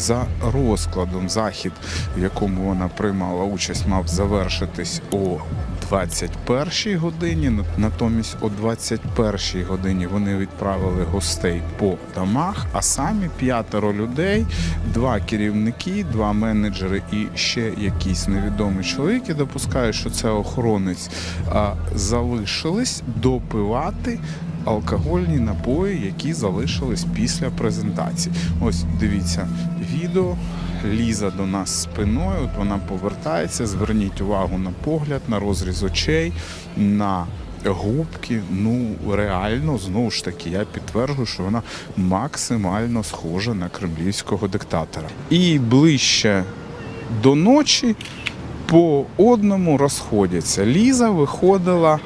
За розкладом захід, в якому вона приймала участь, мав завершитись о 21 годині. Натомість о 21 годині вони відправили гостей по домах, а самі п'ятеро людей, два керівники, два менеджери і ще якийсь невідомий чоловік. Я допускаю, що це охоронець, залишились допивати алкогольні напої, які залишились після презентації. Ось дивіться відео. Ліза до нас спиною, от вона повертається. Зверніть увагу на погляд, на розріз очей, на губки. Ну реально, знову ж таки, я підтверджую, що вона максимально схожа на кремлівського диктатора. І ближче до ночі по одному розходяться. Ліза виходила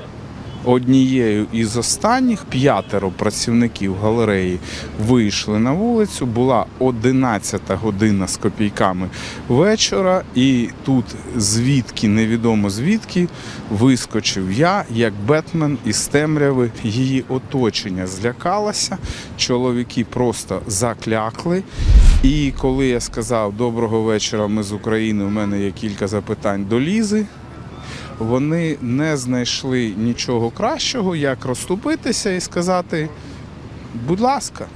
однією із останніх п'ятеро працівників галереї вийшли на вулицю. Була 11 година з копійками вечора, і тут звідки невідомо звідки вискочив я, як Бетмен із темряви. Її оточення злякалося. Чоловіки просто заклякли. І коли я сказав доброго вечора, ми з України, у мене є кілька запитань до Лізи вони не знайшли нічого кращого, як розступитися і сказати, будь ласка,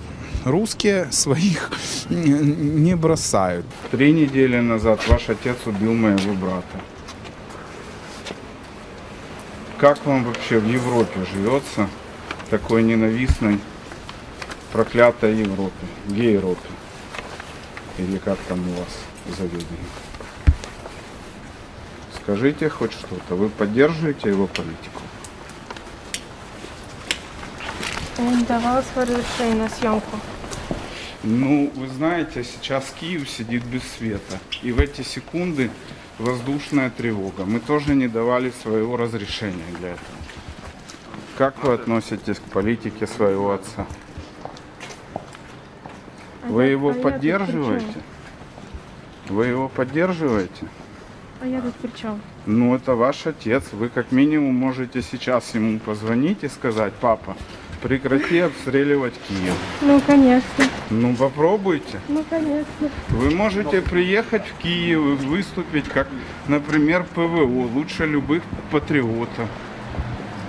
русські своїх не бросають. Три недели назад ваш отец убил моего брата. Как вам вообще в Европе живется, такой ненавистной, проклятой Европе, гей-Европе? Или как там у вас заведено? Скажите хоть что-то. Вы поддерживаете его политику? Он давал свое разрешение на съемку. Ну, вы знаете, сейчас Киев сидит без света. И в эти секунды воздушная тревога. Мы тоже не давали своего разрешения для этого. Как вы относитесь к политике своего отца? Вы его поддерживаете? Вы его поддерживаете? А я тут при чем? Ну, это ваш отец. Вы как минимум можете сейчас ему позвонить и сказать, папа, прекрати обстреливать Киев. Ну, конечно. Ну, попробуйте. Ну, конечно. Вы можете приехать в Киев и выступить как, например, ПВО, лучше любых патриотов.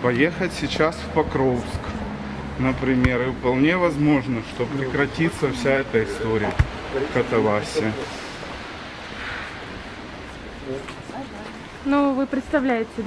Поехать сейчас в Покровск, например, и вполне возможно, что прекратится вся эта история катавасия. Ну, вы представляете,